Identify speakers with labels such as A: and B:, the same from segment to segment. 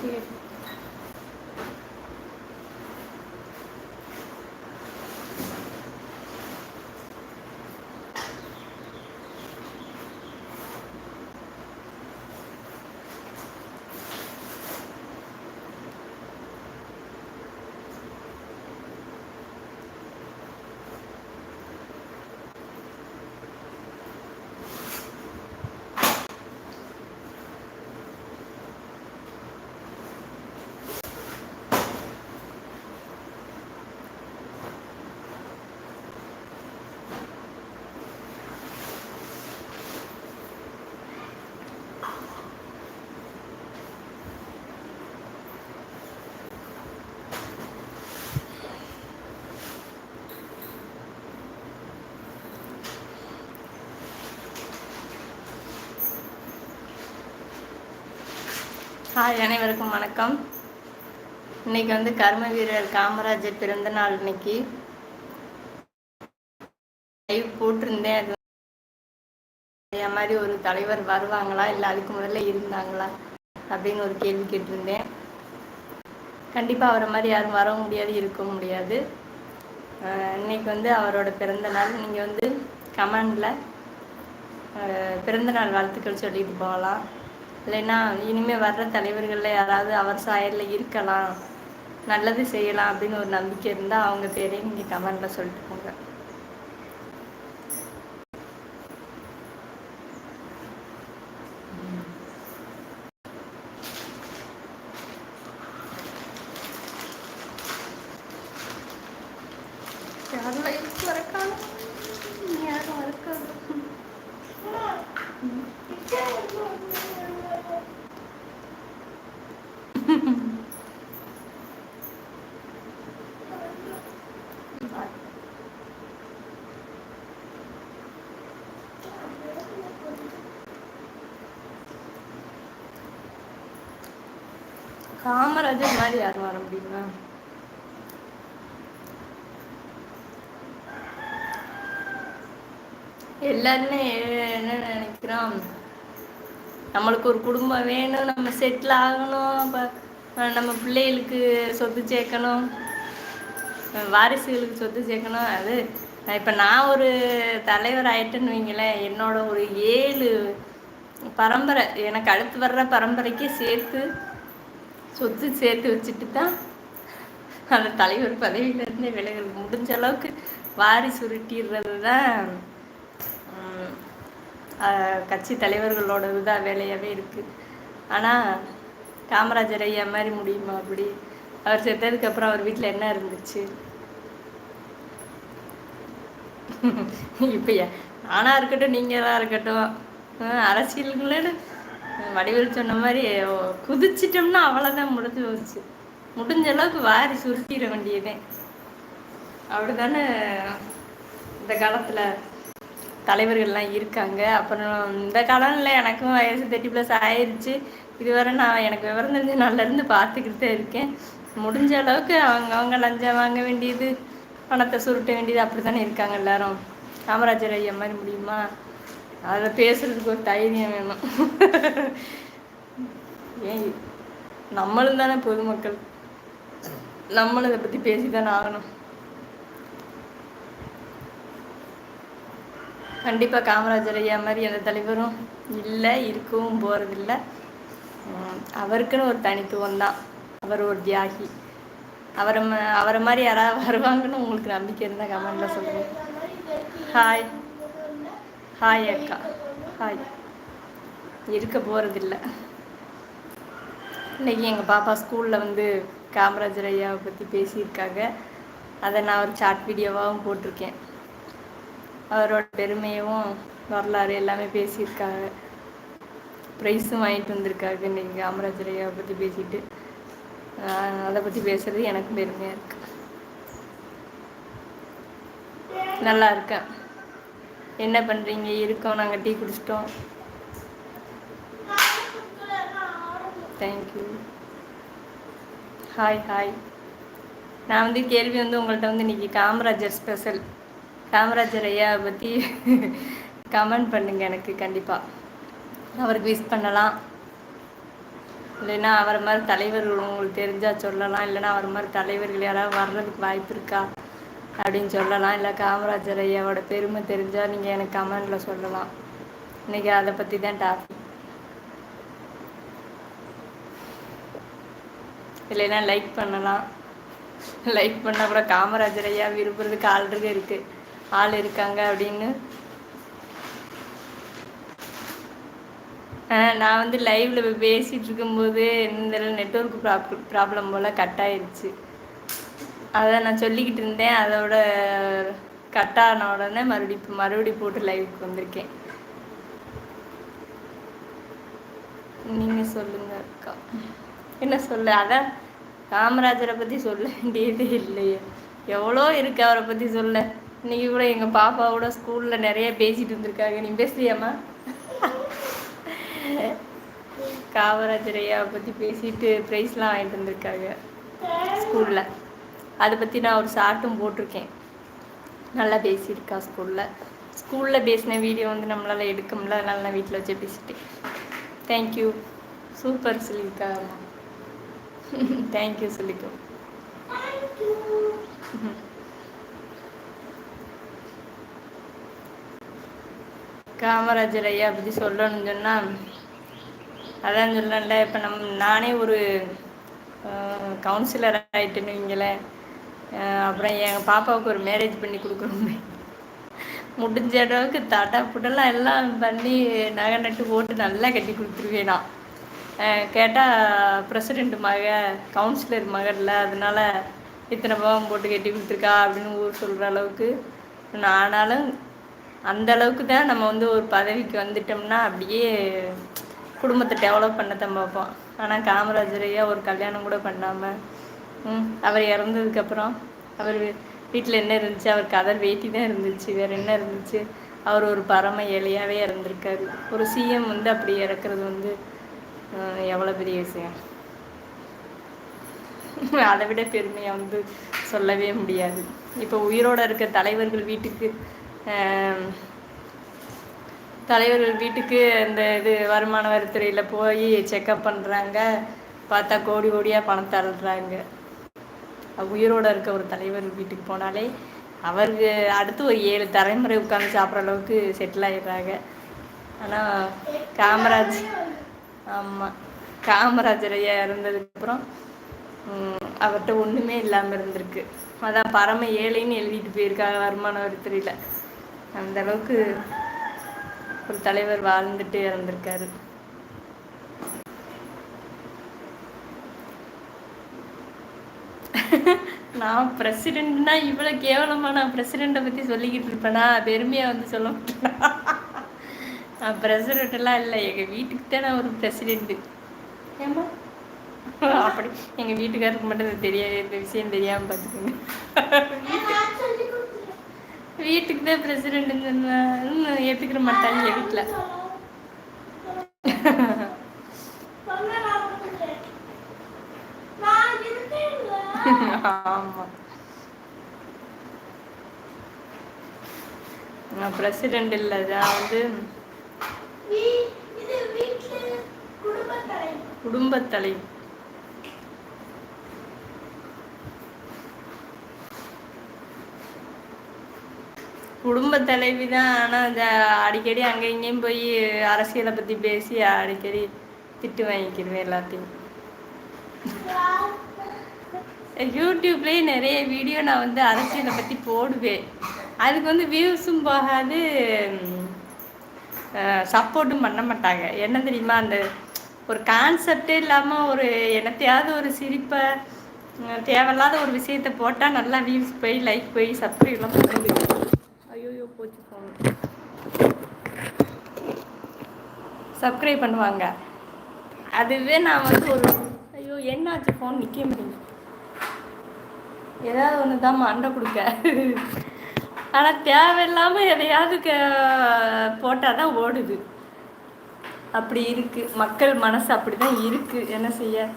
A: Thank you. Hi அனைவருக்கும் வணக்கம். இன்னைக்கு வந்து கர்ம வீரர் காமராஜர் பிறந்த நாள் இன்னைக்கு லைவ் போட்டிருந்தேன். அது மாதிரி ஒரு தலைவர் வருவாங்களா? இல்லை அதுக்கு முதல்ல இருந்தாங்களா? அப்படின்னு ஒரு கேள்வி கேட்டிருந்தேன். கண்டிப்பாக அவரை மாதிரி யாரும் வர முடியாது இருக்க முடியாது. இன்னைக்கு வந்து அவரோட பிறந்த நாள். நீங்கள் வந்து கமெண்டில் பிறந்த நாள் வாழ்த்துக்கள் சொல்லிட்டு போகலாம். இல்லைன்னா இனிமேல் வர்ற தலைவர்களில் யாராவது அவர் சாயலில் இருக்கலாம். நல்லது செய்யலாம் அப்படின்னு ஒரு நம்பிக்கை இருந்தால் அவங்க பேரையும் நீங்கள் கமெண்டில் சொல்லிட்டு போங்க யாரும் வரக்கான காமராஜர் மாதிரி யாரும் வர முடியுமா? எல்லாருமே என்ன நினைக்கிறோம் நம்மளுக்கு ஒரு குடும்பம் வேணும் நம்ம செட்டில் ஆகணும் அப்போ நம்ம பிள்ளைகளுக்கு சொத்து சேர்க்கணும் வாரிசுகளுக்கு சொத்து சேர்க்கணும் அது இப்போ நான் ஒரு தலைவர் ஆயிட்டேன்னு வைங்களேன் என்னோட ஒரு ஏழு பரம்பரை எனக்கு அடுத்து வர்ற பரம்பரைக்கே சேர்த்து சொத்து சேர்த்து வச்சுட்டு தான் அந்த தலைவர் பதவியிலேருந்தே விலகல் முடிஞ்ச அளவுக்கு வாரி சுருட்டிடுறது தான் கட்சி தலைவர்களோட இதாக வேலையாகவே இருக்குது ஆனால் காமராஜர் ஐயா மாதிரி முடியுமா அப்படி? அவர் செத்ததுக்கப்புறம் அவர் வீட்டில் என்ன இருந்துச்சு? இப்போ நானாக இருக்கட்டும் நீங்கள் தான் இருக்கட்டும் அரசியலுங்களேன்னு வடிவில் சொன்ன மாதிரி குதிச்சிட்டோம்னா அவ்வளோதான் முடிஞ்சு போச்சு. முடிஞ்ச அளவுக்கு வாரி சுருட்டிட வேண்டியதே. அப்படி தானே இந்த காலத்தில் தலைவர்கள்லாம் இருக்காங்க. அப்புறம் இந்த காலம்ல எனக்கும் வயசு தேர்ட்டி ப்ளஸ் ஆயிடுச்சு இதுவரை நான் எனக்கு விவரம் தெரிஞ்சு நல்லிருந்து பார்த்துக்கிட்டு தான் இருக்கேன். முடிஞ்ச அளவுக்கு அவங்க அவங்க லஞ்சம் வாங்க வேண்டியது பணத்தை சுருட்ட வேண்டியது அப்படி தானே இருக்காங்க எல்லாரும். காமராஜர் ஐயா மாதிரி முடியுமா? அதை பேசுறதுக்கு ஒரு தைரியம் வேணும். ஏன் நம்மளும் தானே பொதுமக்கள். நம்மளும் இதை பற்றி பேசி தானே ஆகணும். கண்டிப்பாக காமராஜர் ஐயா மாதிரி எந்த தலைவரும் இல்லை இருக்கவும் போகிறதில்ல அவருக்குன்னு ஒரு தனித்துவம் தான். அவர் ஒரு தியாகி. அவரை அவரை மாதிரி யாராவது வருவாங்கன்னு உங்களுக்கு நம்பிக்கை இருந்தால் கமெண்டில் சொல்லுங்கள் ஹாய் ஹாய் அக்கா. ஹாய் இருக்க போகிறதில்ல இன்றைக்கி எங்கள் பாப்பா ஸ்கூலில் வந்து காமராஜர் ஐயாவை பற்றி பேசியிருக்காங்க. அதை நான் ஒரு சாட் வீடியோவாகவும் போட்டிருக்கேன். அவரோட பெருமையும் வரலாறு எல்லாமே பேசியிருக்காங்க. ப்ரைஸும் வாங்கிட்டு வந்திருக்காரு இன்றைக்கி காமராஜர் ஐயாவை பற்றி பேசிட்டு. அதை பற்றி பேசுகிறது எனக்கு பெருமையாக இருக்கு. நல்லா இருக்கேன். என்ன பண்ணுறீங்க இருக்கோம். நாங்கள் டீ குடிச்சிட்டோம். தேங்க்யூ ஹாய் ஹாய் நான் வந்து கேள்வி வந்து உங்கள்கிட்ட வந்து இன்றைக்கி காமராஜர் ஸ்பெஷல் காமராஜர் ஐயா பற்றி கமெண்ட் பண்ணுங்க எனக்கு கண்டிப்பாக அவருக்கு விஷ் பண்ணலாம். இல்லைன்னா அவரை மாதிரி தலைவர்கள் உங்களுக்கு தெரிஞ்சா சொல்லலாம். இல்லைன்னா அவர் மாதிரி தலைவர்கள் யாராவது வர்றதுக்கு வாய்ப்பு இருக்கா? அப்படின்னு சொல்லலாம். இல்லை காமராஜர் ஐயாவோட பெருமை தெரிஞ்சால் நீங்கள் எனக்கு கமெண்டில் சொல்லலாம். இன்றைக்கி அதை பற்றி தான் டாபிக் இல்லைன்னா லைக் பண்ணலாம். லைக் பண்ண கூட காமராஜர் ஐயா விரும்புறதுக்கு ஆள் இருக்குது ஆள் இருக்காங்க அப்படின்னு. நான் வந்து லைவ்ல பேசிட்டு இருக்கும்போது இந்த நெட்ஒர்க் ப்ராப்ளம் ப்ராப்ளம் போல் கட் ஆயிடுச்சு அதை நான் சொல்லிக்கிட்டு இருந்தேன். அதோட கட் ஆன உடனே மறுபடி மறுபடி போட்டு லைவுக்கு வந்திருக்கேன். நீங்கள் சொல்லுங்க அக்கா. என்ன சொல்ல? அதான் காமராஜரை பற்றி சொல்ல வேண்டியதே இல்லையே. எவ்வளோ இருக்கு அவரை பற்றி சொல்ல? இன்னைக்கு கூட எங்கள் பாப்பாவோட ஸ்கூலில் நிறைய பேசிட்டு இருந்திருக்காங்க. நீ பேசுறியாம்மா? காமராஜர் ஐயாவை பற்றி பேசிட்டு ப்ரைஸ்லாம் வாங்கிட்டு வந்திருக்காங்க ஸ்கூலில். அதை பற்றி நான் ஒரு ஷார்ட்டும் போட்டிருக்கேன். நல்லா பேசியிருக்கா ஸ்கூலில். ஸ்கூலில் பேசின வீடியோ வந்து நம்மளால் எடுக்க முடியல. அதனால நான் வீட்டில் வச்சு பேசிட்டேன். தேங்க்யூ சூப்பர் சொல்லியிருக்கா. தேங்க்யூ சொல்லிக்கோ. காமராஜர் ஐயா பற்றி சொல்லணும்னு சொன்னால் அதான் சொல்லல இப்போ நம் நானே ஒரு கவுன்சிலர் ஆகிட்டேன்னு வைங்களேன். அப்புறம் எங்கள் பாப்பாவுக்கு ஒரு மேரேஜ் பண்ணி கொடுக்குறோமே முடிஞ்ச அளவுக்கு தட்டா புட்டெல்லாம் எல்லாம் பண்ணி நகை நட்டு போட்டு நல்லா கட்டி கொடுத்துருவேன் நான். கேட்டால் பிரசிடெண்ட் மக கவுன்சிலர் மகன்ல அதனால் இத்தனை பவன் போட்டு கட்டி கொடுத்துருக்கா அப்படின்னு ஊர் சொல்கிற அளவுக்கு ஆனாலும் அந்த அளவுக்கு தான் நம்ம வந்து ஒரு பதவிக்கு வந்துட்டோம்னா அப்படியே குடும்பத்தை டெவலப் பண்ண தான் பார்ப்போம். ஆனால் காமராஜரையா ஒரு கல்யாணம் கூட பண்ணாமல் அவர் இறந்ததுக்கப்புறம் அவர் வீட்டில் என்ன இருந்துச்சு? அவர் கதர் வேட்டி தான் இருந்துச்சு. வேறு என்ன இருந்துச்சு? அவர் ஒரு பரம ஏழையாகவே இறந்துருக்காரு ஒரு சிஎம் வந்து அப்படி இறக்குறது வந்து எவ்வளோ பெரிய விஷயம். அதை விட பெருமையை வந்து சொல்லவே முடியாது. இப்போ உயிரோடு இருக்க தலைவர்கள் வீட்டுக்கு தலைவர்கள் வீட்டுக்கு இந்த இது வருமான வரித்துறையில் போய் செக்கப் பண்ணுறாங்க பார்த்தா கோடி கோடியாக பணம் தள்ளுறாங்க உயிரோடு இருக்க ஒரு தலைவர் வீட்டுக்கு போனாலே அவருக்கு அடுத்து ஒரு ஏழு தலைமுறை உட்காந்து சாப்பிட்ற அளவுக்கு செட்டில் ஆகிடுறாங்க ஆனால் காமராஜ் ஆமாம் காமராஜர் ஐயா இறந்ததுக்கப்புறம் அவர்கிட்ட ஒன்றுமே இல்லாமல் இருந்திருக்கு. அதான் பரம ஏழைன்னு எழுதிட்டு போயிருக்காங்க வருமான வரித்துறையில். அந்த அளவுக்கு ஒரு தலைவர் வாழ்ந்துட்டு இறந்திருக்காரு நான் பிரசிடென்ட்னா இவ்வளோ கேவலமாக நான் பிரசிடெண்ட்டை பற்றி சொல்லிக்கிட்டு இருப்பேனா? பெருமையாக வந்து சொல்ல நான் பிரசிடென்ட் எல்லாம் இல்லை. எங்கள் வீட்டுக்கு தான் நான் ஒரு பிரசிடென்ட் ஏமா அப்படி எங்கள் வீட்டுக்காருக்கு மட்டும் தெரியாது. இந்த விஷயம் தெரியாமல் பார்த்துக்கோங்க. வீட்டுக்கு தான் பிரசிடென்ட்னு சொன்னேன் ஏற்றுக்கிற மாட்டாங்க வீட்டில். நான் பிரசிடென்ட் இல்லை நான் வந்து குடும்பத்தலை குடும்ப தலைவி தான். ஆனால் அடிக்கடி அங்கே இங்கேயும் போய் அரசியலை பற்றி பேசி அடிக்கடி திட்டு வாங்கிக்கிடுவேன் எல்லாத்தையும். யூடியூப்லேயே நிறைய வீடியோ நான் வந்து அரசியலை பற்றி போடுவேன். அதுக்கு வந்து வியூஸும் போகாது சப்போர்ட்டும் பண்ண மாட்டாங்க. என்ன தெரியுமா? அந்த ஒரு கான்செப்டே இல்லாமல் ஒரு என்னத்தையாவது ஒரு சிரிப்பை தேவையில்லாத ஒரு விஷயத்தை போட்டால் நல்லா வியூஸ் போய் லைக் போய் சப்ஸ்கிரைப்லாம் பண்ணுது ஐயோ போச்சு ஃபோன் சப்ஸ்கிரைப் பண்ணுவாங்க. அதுவே நான் வந்து ஒரு ஐயோ என்னாச்சு? ஃபோன் நிற்க முடியும் ஏதாவது ஒன்று தான் மண்டை கொடுக்க. ஆனால் தேவையில்லாமல் எதையாவது போட்டால் தான் ஓடுது. அப்படி இருக்குது மக்கள் மனசு அப்படிதான் இருக்குது என்ன செய்ய?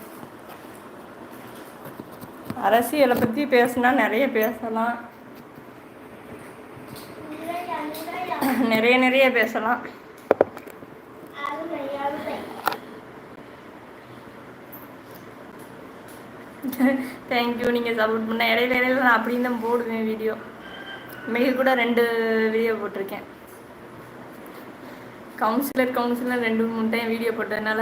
A: அரசியலை பற்றி பேசினா நிறைய பேசலாம். நிறைய நிறைய பேசலாம். தேங்க்யூ நீங்கள் சப்போர்ட் பண்ண இடையில இடையில நான் அப்படின்னு தான் போடுவேன் வீடியோ மிக கூட ரெண்டு வீடியோ போட்டிருக்கேன். கவுன்சிலர் கவுன்சிலர் ரெண்டு மூணு டைம் வீடியோ போட்டதுனால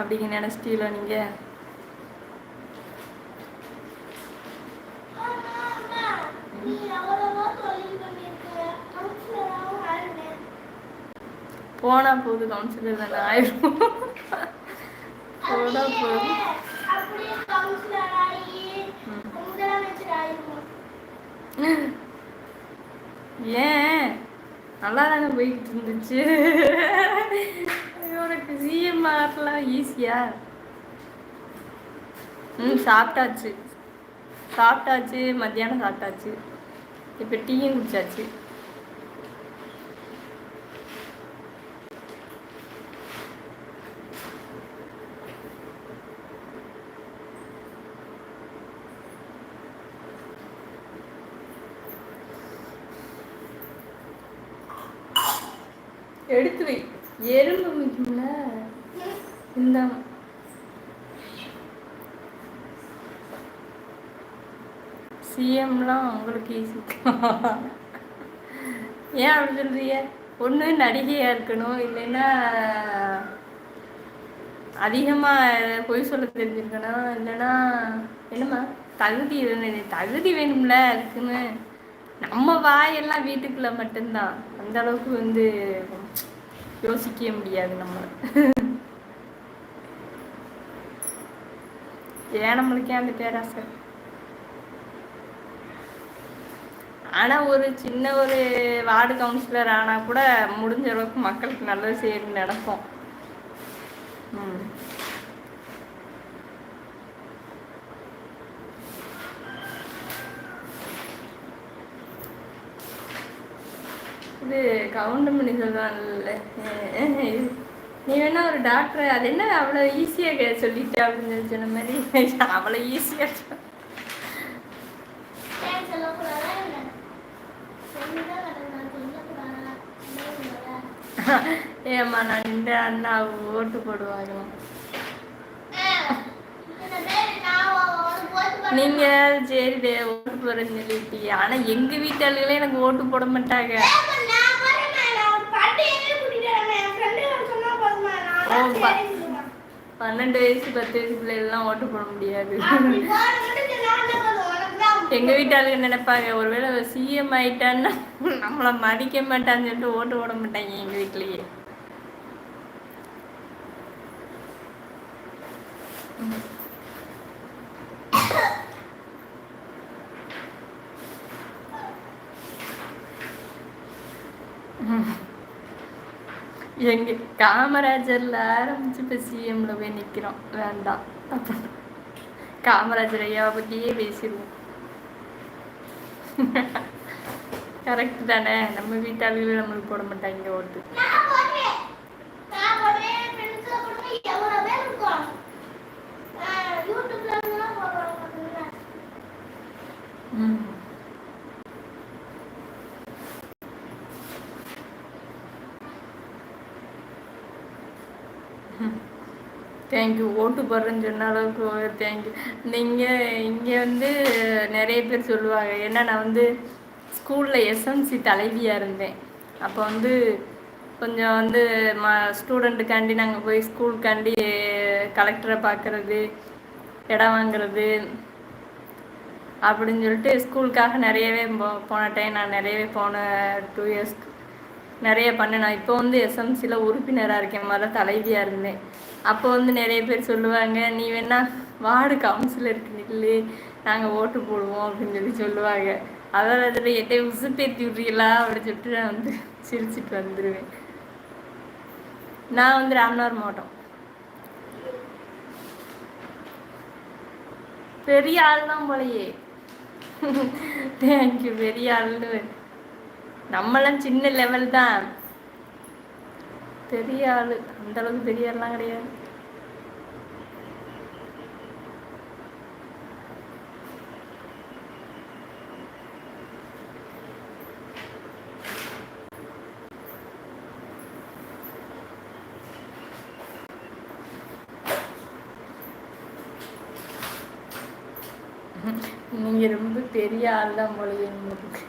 A: அப்படிங்க நினச்சிட்டீங்களா நீங்கள் போனா போகுது கவுன்சிலர் தானே ஆயிரும். போனா போகுது ஏன்? நல்லா தானே போய்கிட்டு இருந்துச்சு. உனக்கு சிஎம் ஆகலாம் ஈஸியா ம் சாப்பிட்டாச்சு. சாப்பிட்டாச்சு மத்தியானம் சாப்பிட்டாச்சு. இப்போ டீயும் குடிச்சாச்சு. எடுத்து வை. எறும்பு மிக்கும்ல இந்த சிஎம்லாம் உங்களுக்கு ஈஸி ஏன் அப்படி சொல்றீங்க? ஒன்று நடிகையாக இருக்கணும். இல்லைன்னா அதிகமாக பொய் சொல்ல தெரிஞ்சிருக்கணும். இல்லைன்னா என்னம்மா? தகுதி தகுதி வேணும்ல அதுக்குன்னு. நம்ம வாயெல்லாம் வீட்டுக்குள்ள மட்டும்தான். அந்த அளவுக்கு வந்து யோசிக்க முடியாது நம்ம ஏன் நம்மளுக்கே அந்த பேராசை? ஆனா ஒரு சின்ன ஒரு வார்டு கவுன்சிலர் ஆனா கூட முடிஞ்ச அளவுக்கு மக்களுக்கு நல்லது செய்யணும்னு நடக்கும். ம். இது கவுண்டமணி சொல்லுவாங்கல்ல நீ வேணா ஒரு டாக்டர் அது என்ன அவ்வளோ ஈஸியாக சொல்லிட்டு அப்படின்னு சொன்ன மாதிரி? அவ்வளோ ஈஸியாக ஏம்மா நான் இந்த அண்ணா ஓட்டு போடுவாங்க நீங்க சரி ஓட்டு போறேன்னு சொல்லிட்டீங்க ஆனா எங்க வீட்டாளுகளே எனக்கு ஓட்டு போட மாட்டாங்க. பன்னெண்டு வயசு பத்து வயசு பிள்ளைகள்லாம் ஓட்டு போட முடியாது. எங்க வீட்டாளுங்க நினைப்பாங்க? ஒருவேளை சிஎம் ஆயிட்டான்னா நம்மள மதிக்க மாட்டான்னு சொல்லிட்டு ஓட்டு போட மாட்டாங்க எங்க வீட்லயே. எங்க காமராஜர்ல ஆரம்பிச்சு இப்ப சிஎம்ல போய் நிக்கிறோம். வேண்டாம். காமராஜர் ஐயாவை பத்தியே பேசிடுவோம். கரெக்ட் தானே? நம்ம வீட்டாளுகளும் நம்மளுக்கு போட மாட்டாங்க ஓட்டு. ம். தேங்க்யூ ஓட்டு போடுறேன்னு சொன்ன அளவுக்கு தேங்க்யூ நீங்கள் இங்கே வந்து நிறைய பேர் சொல்லுவாங்க. ஏன்னா நான் வந்து ஸ்கூலில் எஸ்எம்சி தலைவியாக இருந்தேன். அப்போ வந்து கொஞ்சம் வந்து ம ஸ்டூடெண்ட்டுக்காண்டி நாங்கள் போய் ஸ்கூலுக்காண்டி கலெக்டரை பார்க்குறது இடம் வாங்குறது அப்படின்னு சொல்லிட்டு ஸ்கூலுக்காக நிறையவே போ போன டைம் நான் நிறையவே போன டூ இயர்ஸ்க்கு நிறைய பண்ணினேன். இப்போ வந்து எஸ்எம்சியில் உறுப்பினராக இருக்கேன். முதல்ல தலைவியாக இருந்தேன். அப்போ வந்து நிறைய பேர் சொல்லுவாங்க நீ வேணா வார்டு கவுன்சிலருக்கு நில்லு. நாங்கள் ஓட்டு போடுவோம் அப்படின்னு சொல்லி சொல்லுவாங்க. அதாவது அதில் எட்டை உசுப்பேற்றி விட்றீங்களா? அப்படின்னு சொல்லிட்டு நான் வந்து சிரிச்சிட்டு வந்துடுவேன் நான் வந்து ராமநாதர் மாவட்டம். பெரிய ஆள் தான் போலையே தேங்க்யூ பெரிய ஆள்னு. நம்மளாம் சின்ன லெவல் தான். பெரிய ஆள். அந்த அளவுக்கு பெரிய ஆள்லாம் கிடையாது. நீங்க ரொம்ப பெரிய ஆள் தான் போலயே உங்களுக்கு.